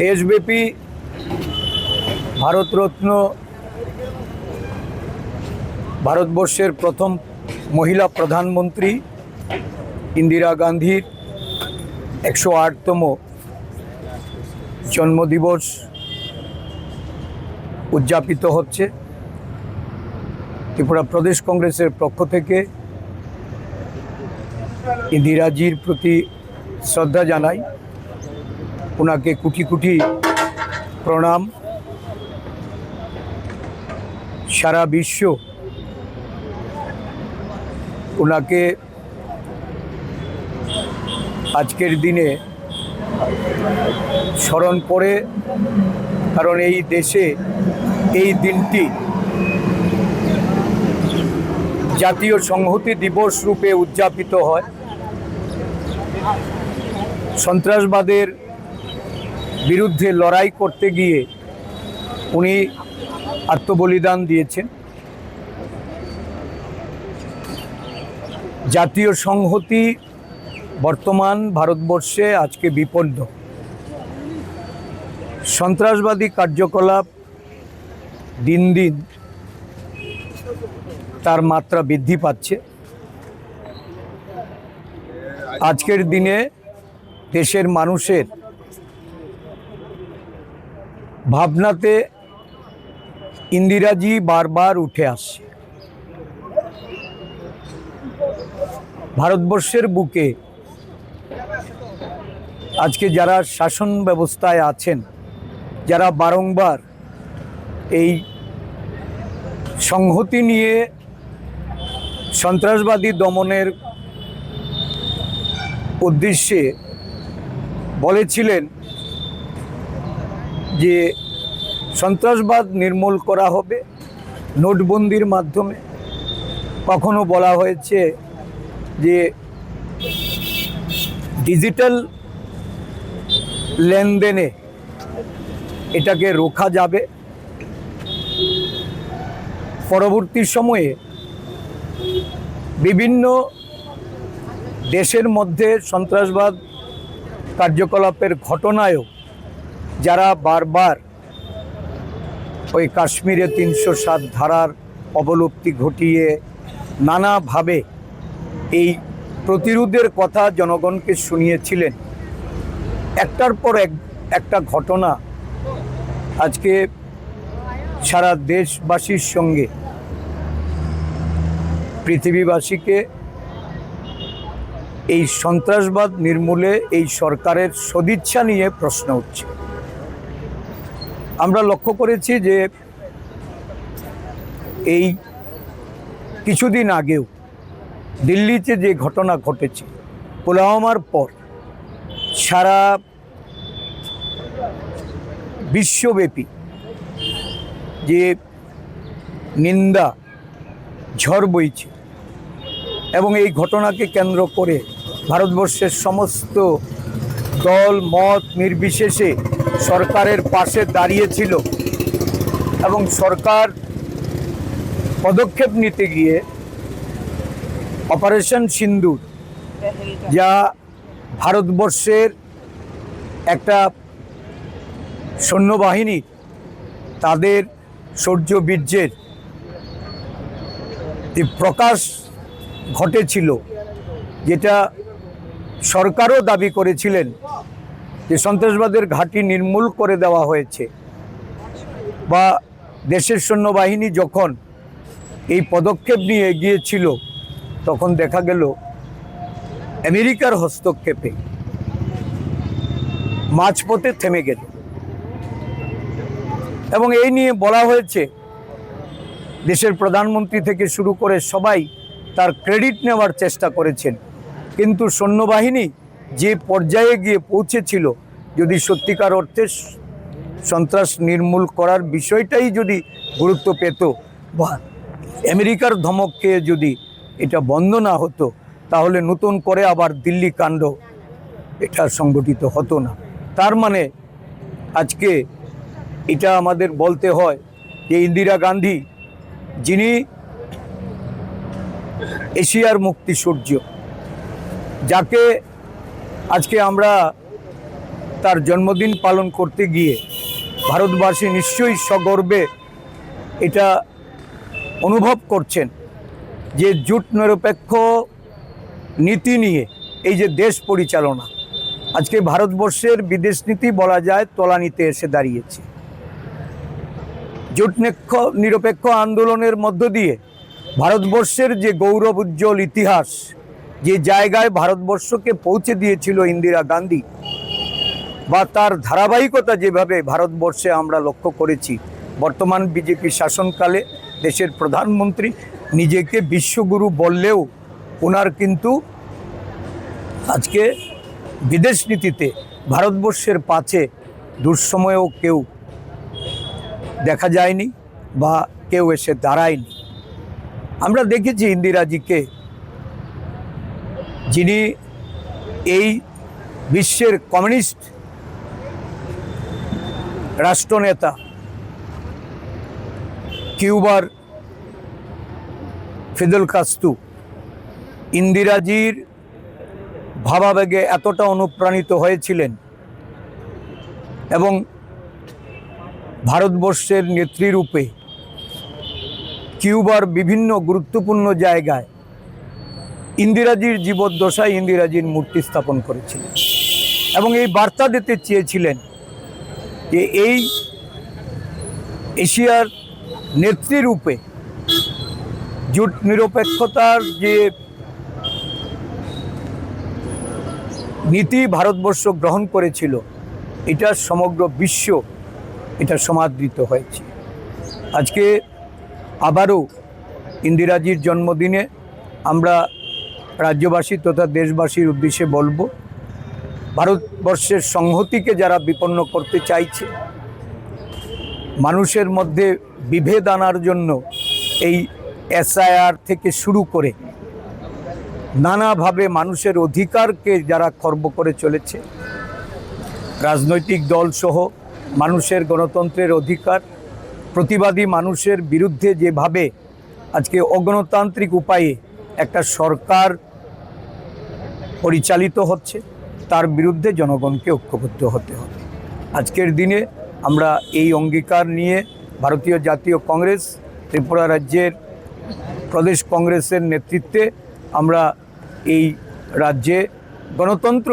দেশব্যাপী ভারতরত্ন ভারতবর্ষের প্রথম মহিলা প্রধানমন্ত্রী ইন্দিরা গান্ধীর একশো আটতম জন্মদিবস উদযাপিত হচ্ছে। ত্রিপুরা প্রদেশ কংগ্রেসের পক্ষ থেকে ইন্দিরাজির প্রতি শ্রদ্ধা জানাই। ওনাকে কুটি কুটি প্রণাম। সারা বিশ্ব ওনাকে আজকের দিনে স্মরণ করে, কারণ এই দেশে এই দিনটি জাতীয় সংহতি দিবস রূপে উদযাপিত হয়। সন্ত্রাসবাদের বিরুদ্ধে লড়াই করতে গিয়ে উনি আত্মবলিদান দিয়েছেন। জাতীয় সংহতি বর্তমান ভারতবর্ষে আজকে বিপন্ন। সন্ত্রাসবাদী কার্যকলাপ দিন দিন তার মাত্রা বৃদ্ধি পাচ্ছে। আজকের দিনে দেশের মানুষের ভাবনাতে ইন্দিরাজি বারবার উঠে আসছে ভারতবর্ষের বুকে আজকে যারা শাসন ব্যবস্থায় আছেন, যারা বারংবার এই সংহতি নিয়ে সন্ত্রাসবাদী দমনের উদ্দেশ্যে বলেছিলেন যে সন্ত্রাসবাদ নির্মূল করা হবে নোটবন্দির মাধ্যমে। কখনো বলা হয়েছে যে ডিজিটাল লেনদেনে এটাকে রোখা যাবে। পরবর্তী সময়ে বিভিন্ন দেশের মধ্যে সন্ত্রাসবাদ কার্যকলাপের ঘটনায়ও যারা বারবার ওই কাশ্মীরে তিনশো সাত ধারার অবলুপ্তি ঘটিয়ে নানাভাবে এই প্রতিরোধের কথা জনগণকে শুনিয়েছিলেন, একটার পর এক, একটা ঘটনা আজকে সারা দেশবাসীর সঙ্গে, পৃথিবীবাসীকে এই সন্ত্রাসবাদ নির্মূলে এই সরকারের সদিচ্ছা নিয়ে প্রশ্ন উঠছে। আমরা লক্ষ্য করেছি যে এই কিছুদিন আগেও দিল্লিতে যে ঘটনা ঘটেছে, পুলওয়ামার পর সারা বিশ্বব্যাপী যে নিন্দা, ঝড় বইছে এবং এই ঘটনাকে কেন্দ্র করে ভারতবর্ষের সমস্ত দল, মত নির্বিশেষে সরকারের পাশে দাঁড়িয়েছিল এবং সরকার পদক্ষেপ নিতে গিয়ে অপারেশন সিন্দুর, যা ভারতবর্ষের একটা সৈন্যবাহিনী, তাদের শৌর্য বীর্যের প্রকাশ ঘটেছিল, যেটা সরকারও দাবি করেছিলেন যে সন্ত্রাসবাদের ঘাঁটি নির্মূল করে দেওয়া হয়েছে বা দেশের সৈন্যবাহিনী যখন এই পদক্ষেপ নিয়ে এগিয়েছিল, তখন দেখা গেল আমেরিকার হস্তক্ষেপে মাঝপথে থেমে গেল। এবং এই নিয়ে বলা হয়েছে, দেশের প্রধানমন্ত্রী থেকে শুরু করে সবাই তার ক্রেডিট নেওয়ার চেষ্টা করেছেন। কিন্তু সৈন্যবাহিনী যে পর্যায়ে গিয়ে পৌঁছেছিল, যদি সত্যিকার অর্থে সন্ত্রাস নির্মূল করার বিষয়টাই যদি গুরুত্ব পেত, বা আমেরিকার ধমক খেয়ে যদি এটা বন্ধ না হতো, তাহলে নতুন করে আবার দিল্লি কাণ্ড এটা সংগঠিত হতো না। তার মানে আজকে এটা আমাদের বলতে হয় যে ইন্দিরা গান্ধী, যিনি এশিয়ার মুক্তি সূর্য, যাকে আজকে আমরা তার জন্মদিন পালন করতে গিয়ে ভারতবাসী নিশ্চয়ই সগর্বে এটা অনুভব করছেন যে জুট নিরপেক্ষ নীতি নিয়ে এই যে দেশ পরিচালনা, আজকে ভারতবর্ষের বিদেশ নীতি বলা যায় তলানিতে এসে দাঁড়িয়েছে। জোট নিরপেক্ষ আন্দোলনের মধ্য দিয়ে ভারতবর্ষের যে গৌরব উজ্জ্বল ইতিহাস যে জায়গায় ভারতবর্ষকে পৌঁছে দিয়েছিল ইন্দিরা গান্ধী বা তার ধারাবাহিকতা যেভাবে ভারতবর্ষে আমরা লক্ষ্য করেছি, বর্তমান বিজেপি শাসনকালে দেশের প্রধানমন্ত্রী নিজেকে বিশ্বগুরু বললেও ওনার কিন্তু আজকে বিদেশ নীতিতে ভারতবর্ষের পাছে দুঃসময়েও কেউ দেখা যায়নি বা কেউ এসে দাঁড়ায়নি। আমরা দেখেছি ইন্দিরাজিকে যিনি এই বিশ্বের কমিউনিস্ট রাষ্ট্রনেতা কিউবার ফিদেল কাস্তু, ইন্দিরাজির ভাবাবেগে এতটা অনুপ্রাণিত হয়েছিলেন এবং ভারতবর্ষের নেতৃরূপে কিউবার বিভিন্ন গুরুত্বপূর্ণ জায়গায় ইন্দিরাজির জীবদ্দশায় ইন্দিরাজির মূর্তি স্থাপন করেছিলেন। এবং এই বার্তা দিতে চেয়েছিলেন যে এই এশিয়ার নেতৃরূপে জোট নিরপেক্ষতার যে নীতি ভারতবর্ষ গ্রহণ করেছিল, এটা সমগ্র বিশ্ব এটা সমাদৃত হয়েছে। আজকে আবারও ইন্দিরাজির জন্মদিনে আমরা রাজ্যবাসী তথা দেশবাসীর উদ্দেশ্যে বলব, ভারতবর্ষের সংহতিকে যারা বিপন্ন করতে চাইছে, মানুষের মধ্যে বিভেদ আনার জন্য এই এসআইআর থেকে শুরু করে নানাভাবে মানুষের অধিকারকে যারা খর্ব করে চলেছে, রাজনৈতিক দলসহ মানুষের গণতন্ত্রের অধিকার, প্রতিবাদী মানুষের বিরুদ্ধে যেভাবে আজকে অগণতান্ত্রিক উপায়ে একটা সরকার পরিচালিত হচ্ছে, তার বিরুদ্ধে জনগণকে ঐক্যবদ্ধ হতে হবে। আজকের দিনে আমরা এই অঙ্গীকার নিয়ে ভারতীয় জাতীয় কংগ্রেস, ত্রিপুরা রাজ্যের প্রদেশ কংগ্রেসের নেতৃত্বে আমরা এই রাজ্যে গণতন্ত্র